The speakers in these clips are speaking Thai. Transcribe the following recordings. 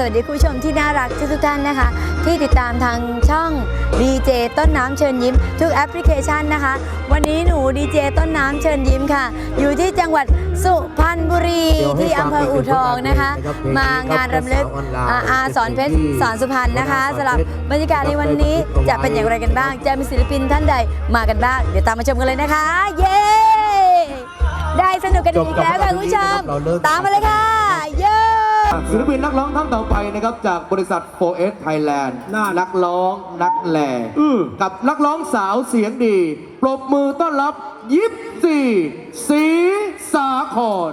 สวัสดีคุณผู้ชมที่น่ารักทุกๆท่านนะคะ ที่ติดตามทางช่องดีเจต้นน้ำเชิญยิ้ม ทุกแอปพลิเคชันนะคะ วันนี้หนูดีเจต้นน้ำเชิญยิ้มค่ะ อยู่ที่จังหวัดสุพรรณบุรีเดี๋ยวให้ที่อำเภออู่ทองนะคะฟังเพลงมางานรำลึกเพลงนี้ครับอาอาสอนเพชรที่สอนสุพรรณนะคะที่สำหรับบรรรยากาศในวันนี้จะเป็นอย่างไรกันบ้าง จะมีศิลปินท่านใดมากันบ้าง เดี๋ยวตามมาชมกันเลยนะคะ เย้ได้สนุกกันอีกแล้วค่ะคุณผู้ชมตามมาเลยค่ะ เย้ ศิลปินนักร้องท่านต่อไปนะครับจากบริษัท 4S Thailand นักร้องนักแหล่กับนักร้องสาวเสียงดี ปรบมือต้อนรับยิปซีสีสาคร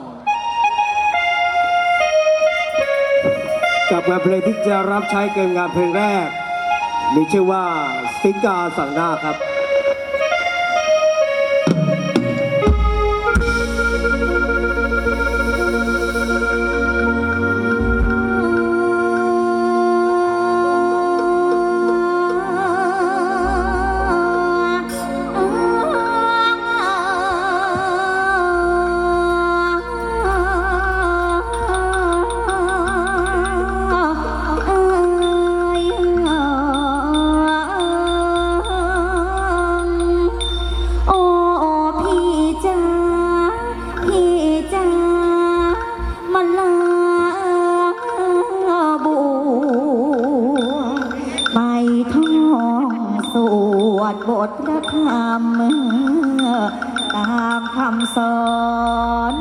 กับงานเพลงที่จะรับใช้เกมงานเพลงแรก มีชื่อว่าสิงกาสั่งหน้าครับ วดบทพระธรรมตามคำสอน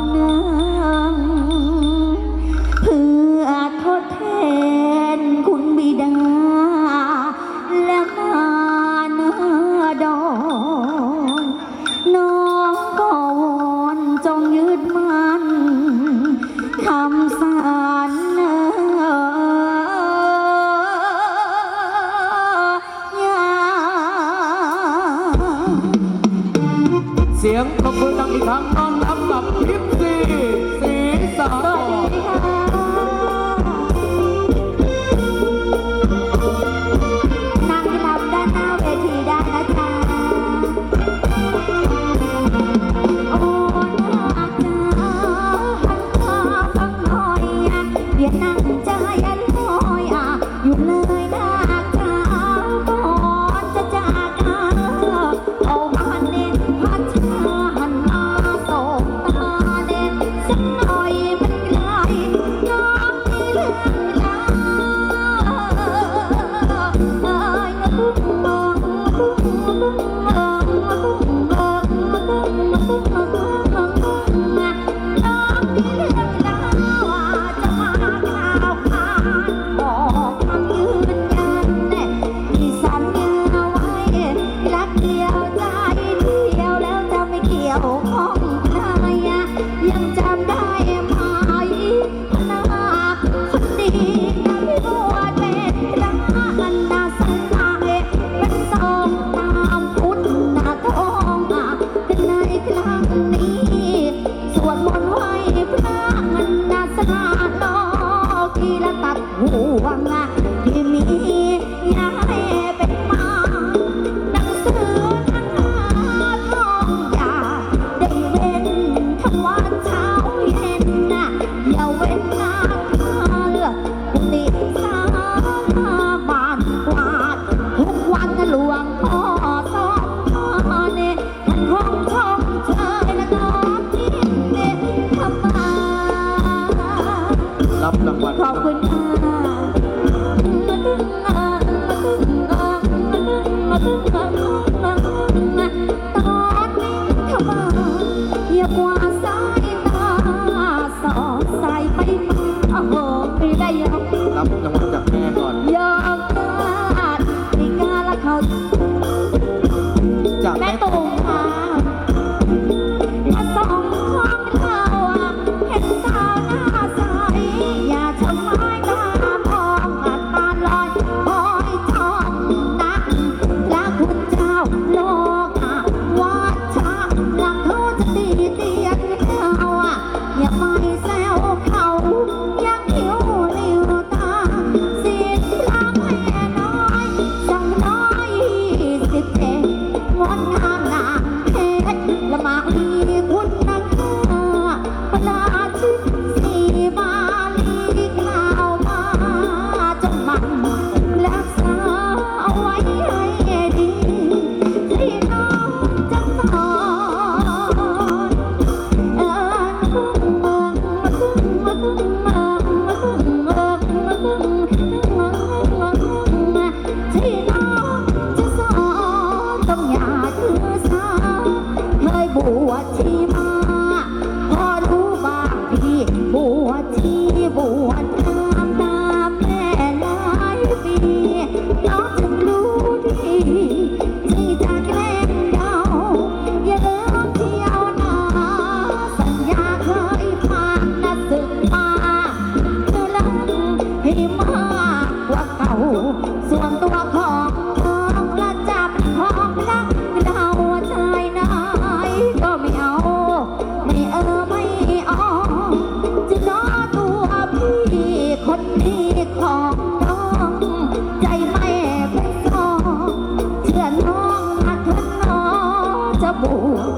องจะบวช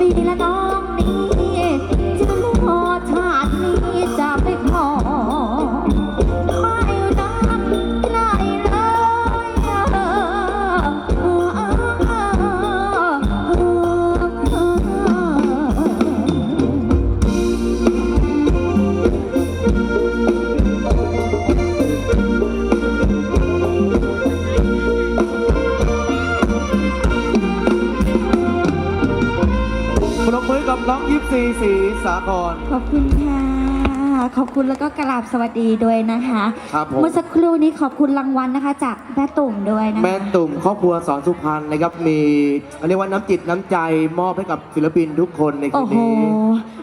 ปีละน้อง ซีสีสาคร ขอบคุณค่ะ ขอบคุณแล้วก็กราบสวัสดีด้วยนะคะ ครับผม เมื่อสักครู่นี้ขอบคุณรางวัลนะคะ จากแม่ตุ่มด้วยนะคะ แม่ตุ่มครอบครัวสอนสุพรรณนะครับมีเรียกว่าน้ำจิตน้ำใจมอบให้กับศิลปินทุกคนในคืโอ้นโห นี้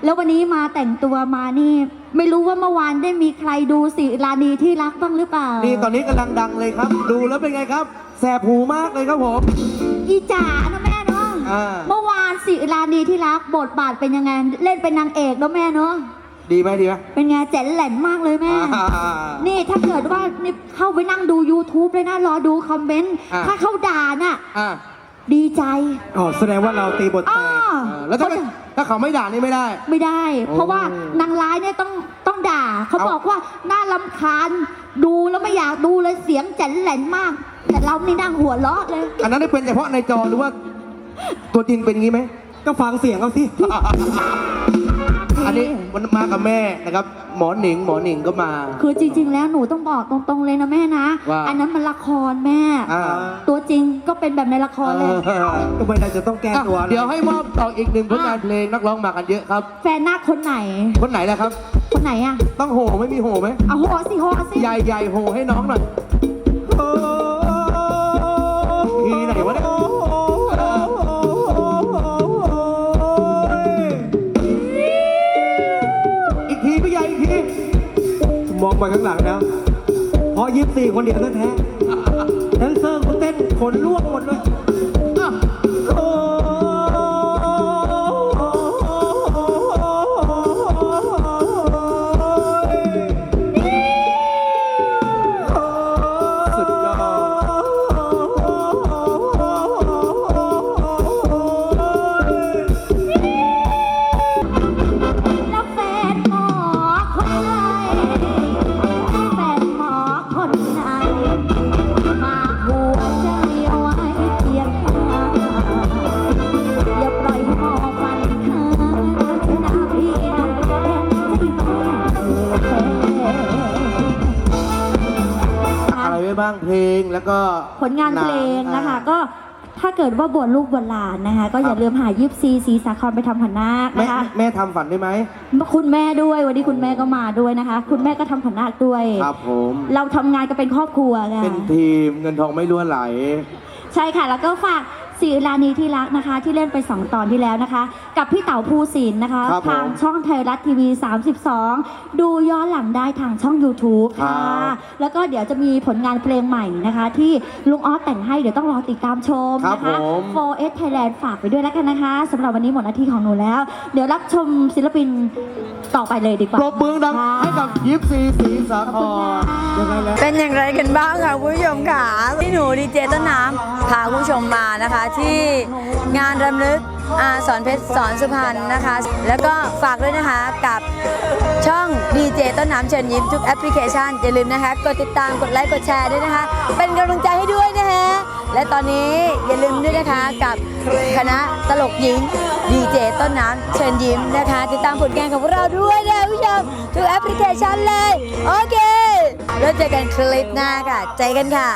แล้ววันนี้มาแต่งตัวมานี่ ไม่รู้ว่าเมื่อวานได้มีใครดูสิรานีที่รักบ้างหรือเปล่านี่ตอนนี้กำลังดังเลยครับ ดูแล้วเป็นไงครับ แสบหูมากเลยครับผม อีจ๋านะแม่เนาะอ่า เมื่อวานสิรานีที่รักบทบาทเป็นยังไง เล่นเป็นนางเอกเนาะแม่เนาะดีไหมดีไหม เป็นไงเจ๋นแหลนมากเลยแม่ อ่านี่ถ้าเกิดว่านี่เข้าไปนั่งดู YouTube เลยนะรอดูคอมเมนต์ อะถ้าเขาด่าน่ะ อ่าดีใจอ๋อแสดงว่าเราตีบทแตอ้อกเออแล้วถ้าไม่ถ้าเขาไม่ด่านี่ไม่ได้ ไม่ได้โอ้เพราะว่านางร้ายเนี่ยต้องต้องด่า เขาเอา บอกว่าน่าลำคาญดูแล้วไม่อยากดูเลยเสียงเจ๋นแหลนมาก แต่เรานี่นั่งหัวเราะเลย อันนั้นได้เป็นเฉพาะในจอหรือว่า ตัวจริงเป็นงี้ไหม ก็ฟังเสียงเขาสิ อันนี้มันมากับแม่นะครับ หมอหนิง หมอหนิงก็มา คือจริง ๆ แล้วหนูต้องบอกตรงๆเลยนะแม่นะ ว่าอันนั้นมันละครแม่ อ่า ตัวจริงก็เป็นแบบในละครเลย เออก็ไม่ได้จะต้องแก้อะตัวอะไรเดี๋ยวให้มอบต่ออีกหนึ่งผลงานเพลงนักร้องมากันเยอะครับ แฟนนาคคนไหน คนไหนล่ะครับ คนไหนอะต้องโหไม่มีโหไหมเอาโหสิโหสิ ใหญ่ใหญ่โหให้น้องหน่อย ไปข้างหลังแล้ว เพราะยิปซีคนเดียวแท้ๆแดนเซอร์เขาเต้นขนล่วงหมดเลย อะไรไว้บ้างเพลงแล้วก็ผลงานเพลงนะคะอ่าก็ถ้าเกิดว่าบวชลูกบวชหลานนะคะ ก็อย่าลืมหายิปซีสีสาครไปทำผันนาคแม่นะคะ แม่ทำฝันได้ไหมคุณแม่ด้วยวันนี้คุณแม่ก็มาด้วยนะคะ คุณแม่ก็ทำผันนาคด้วย ครับผม เราทำงานกันเป็นครอบครัวค่ะเป็นทีมเงินทองไม่ล้วนไหล ใช่ค่ะ แล้วก็ฝาก ศิรานีที่รักนะคะ ที่เล่นไป 2 ตอนที่แล้วนะคะ กับพี่เต๋าภูสินทร์นะคะ ครับผมทางช่องไทยรัฐทีวี 32 ดูย้อนหลังได้ทางช่อง YouTube ค่ะ ครับแล้วก็เดี๋ยวจะมีผลงานเพลงใหม่นะคะ ที่ลุงออสแต่งให้เดี๋ยวต้องรอติดตามชมครับนะคะ ผม 4S Thailand ฝากไปด้วยแล้วกันนะคะสำหรับวันนี้หมดหน้าที่ของหนูแล้ว เดี๋ยวรับชมศิลปินต่อไปเลยดีกว่า ปรบมือดังให้กับยิปซีสีสาขอบคคุณรค่ะ ยังไงแล้ว เป็นอย่างไรกันบ้างค่ะคุณผู้ชมค่ะที่หนูดีเจต้นน้ำพาคุณผู้ชมมานะคะที่งานรำลึกอาสอนเพชรสอนสุพรรณนะคะ แล้วก็ฝากด้วยนะคะกับช่องดีเจต้นน้ำเชิญยิ้มทุกแอปพลิเคชัน อย่าลืมนะคะ กดติดตามกดไลค์กดแชร์ด้วยนะคะ เป็นกำลังใจให้ด้วยนะคะและตอนนี้อย่าลืมด้วยนะคะกับคณะตลกหญิงดีเจต้นน้ำเชิญยิ้มนะคะ ติดตามผลงานของพวกเราด้วยนะคุณผู้ชมทุกแอปพลิเคชันเลย โอเค แล้วเจอกันคลิปหน้าค่ะ ใจกันค่ะ